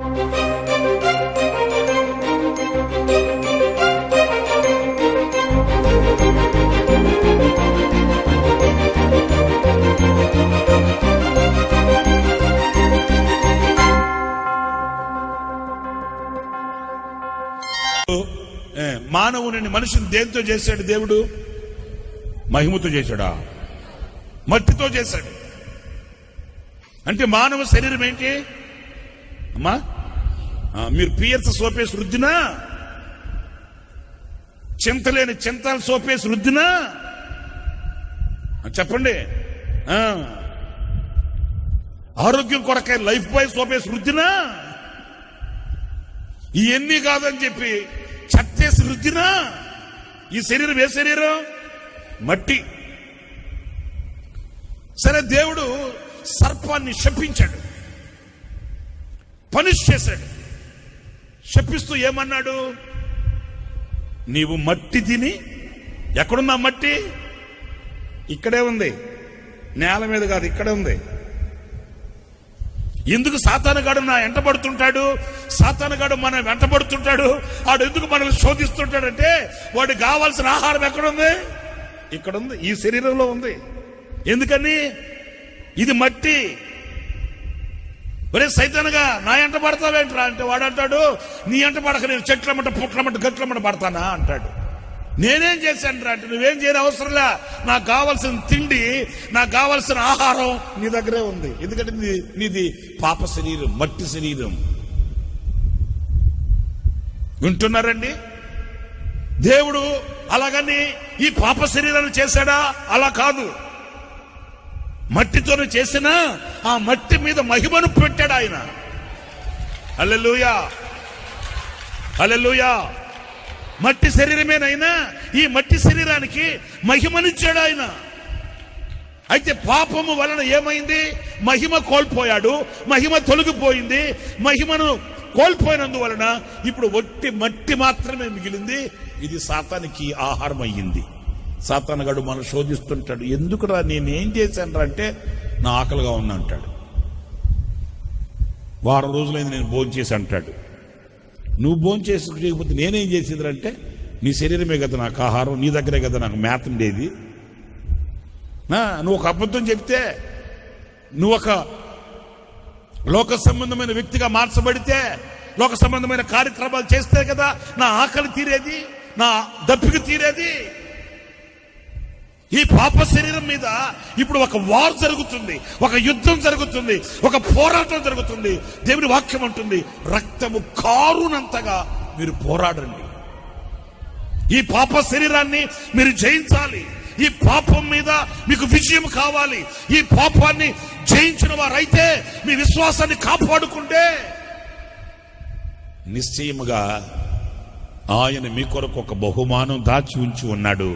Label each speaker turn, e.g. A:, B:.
A: మానవుని మనిషిని దేంతో చేశాడు దేవుడు? మహిమతో చేశాడా? మట్టితో చేశాడు. అంటే మానవ శరీరం ఏంటి? అమ్మా. మీరు పియర్స్ సోపేసి రుద్దినా? చింతలేని చింతాలు సోపేసి రుద్దినా? చెప్పండి. ఆ. ఆరోగ్యం కొరకే లైఫ్ బాయ్ సోపేసి రుద్దినా? ఇవన్నీ కాదని చెప్పి చెత్తేసి రుద్దినా? ఈ శరీరం ఏ శరీరం? మట్టి. సరే దేవుడు సర్పాన్ని శపించాడు. పనిష్ చేశాడు. శపిస్తూ ఏమన్నాడు? నీవు మట్టి తిని ఎక్కడున్నా మట్టి? ఇక్కడే ఉంది. నేల మీద కాదు ఇక్కడే ఉంది. ఎందుకు సాతానగాడు నా వెంటబడుతుంటాడు సాతానగాడు మన వెంటబడుతుంటాడు వాడు ఎందుకు మనల్ని శోధిస్తుంటాడంటే వాడికి కావాల్సిన ఆహారం ఎక్కడుంది? ఇక్కడ ఉంది ఈ శరీరంలో ఉంది. ఎందుకని? ఇది మట్టి. ఒరే సైతానగా నా ఎంట పడతావేంట్రా? అంటే వాడు అంటాడు నీ ఎంట పడక నేను చెట్లమంట పుట్లమంట గట్లమంట పడతానా? అంటాడు. నేనేం చేశాను రా అంటే నువ్వేం చేయని అవసరంలా నాకు కావాల్సిన తిండి నాకు కావాల్సిన ఆహారం నీ దగ్గరే ఉంది. ఎందుకంటే నీది పాప శరీరం మట్టి శరీరం. వింటున్నారండి? దేవుడు అలాగని ఈ పాప శరీరాన్ని చేశాడా? అలా కాదు. మట్టితోనే చేసిన ఆ మట్టి మీద మహిమను పెట్టాడు ఆయన. అల్లెలుయా అల్లెలుయా మట్టి శరీరమేనైనా ఈ మట్టి శరీరానికి మహిమనిచ్చాడు ఆయన. అయితే పాపము వలన ఏమైంది? మహిమ కోల్పోయాడు మహిమ తొలగిపోయింది మహిమను కోల్పోయినందువలన ఇప్పుడు ఒట్టి మట్టి మాత్రమే మిగిలింది ఇది సాతానికి ఆహారం అయ్యింది సాతానగాడు మనం శోధిస్తుంటాడు. ఎందుకురా నేనేం చేశాను అంటే నా ఆకలిగా ఉన్నా అంటాడు. వారం రోజులైంది నేను భోంచేసి అంటాడు. నువ్వు భోంచేసి చేయకపోతే నేనేం చేసేదంటే నీ శరీరమే కదా నాకు ఆహారం నీ దగ్గరే కదా నాకు మేత ఉండేది. నా, నువ్వు ఒక అబద్ధం చెప్తే నువ్వు ఒక లోక సంబంధమైన వ్యక్తిగా మార్చబడితే లోక సంబంధమైన కార్యక్రమాలు చేస్తే కదా నా ఆకలి తీరేది నా దప్పిక తీరేది. ఈ పాప శరీరం మీద ఇప్పుడు ఒక వార్ జరుగుతుంది ఒక యుద్ధం జరుగుతుంది ఒక పోరాటం జరుగుతుంది. దేవుని వాక్యం అంటుంది రక్తము కారునంతగా మీరు పోరాడండి. ఈ పాప శరీరాన్ని మీరు జయించాలి. ఈ పాపం మీద మీకు విజయం కావాలి. ఈ పాపాన్ని జయించిన వారైతే మీ విశ్వాసాన్ని కాపాడుకుంటే నిశ్చయముగా ఆయన మీ కొరకు ఒక బహుమానం దాచి ఉంచి ఉన్నాడు.